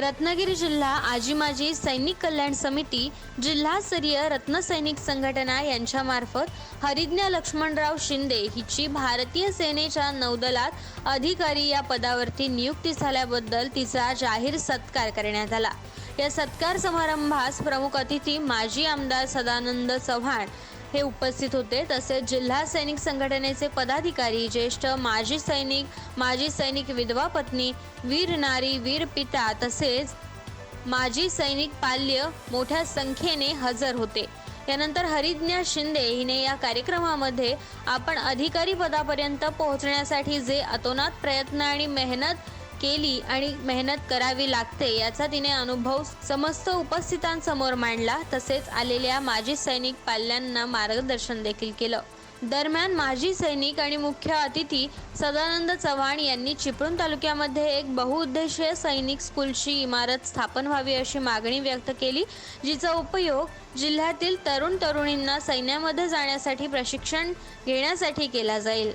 रत्नागिरी जिल्हा आजी माजी सैनिक कल्याण समिती जिल्हास्तरीय रत्नसैनिक संघटना यांच्यामार्फत हरिज्ञा लक्ष्मणराव शिंदे हिची भारतीय सेनेच्या नौदलात अधिकारी या पदावरती नियुक्ती झाल्याबद्दल तिचा जाहीर सत्कार करण्यात आला. या सत्कार समारंभास प्रमुख अतिथी माजी आमदार सदानंद चव्हाण हे उपस्थित होते. तसेच जिल्हा सैनिक संघटनेचे पदाधिकारी ज्येष्ठ माजी सैनिक माजी सैनिक विधवा पत्नी वीर नारी वीर पिता तसेच माजी सैनिक पाल्य मोठ्या संख्येने हजर होते. यानंतर हरिज्ञा शिंदे हिने या कार्यक्रमामध्ये आपण अधिकारी पदापर्यंत पोहोचण्यासाठी जे अतोनात प्रयत्न आणि मेहनत केली आणि मेहनत करावी लागते याचा तिने अनुभव समस्त उपस्थितांसमोर मांडला. तसेच आलेल्या माजी सैनिक पाल्यांना मार्गदर्शन देखील केलं. दरम्यान माजी सैनिक आणि मुख्य अतिथी सदानंद चव्हाण यांनी चिपळूण तालुक्यामध्ये एक बहुउद्देशीय सैनिक स्कूलची इमारत स्थापन व्हावी अशी मागणी व्यक्त केली जिचा उपयोग जिल्ह्यातील तरुण तरुणींना सैन्यामध्ये जाण्यासाठी प्रशिक्षण घेण्यासाठी केला जाईल.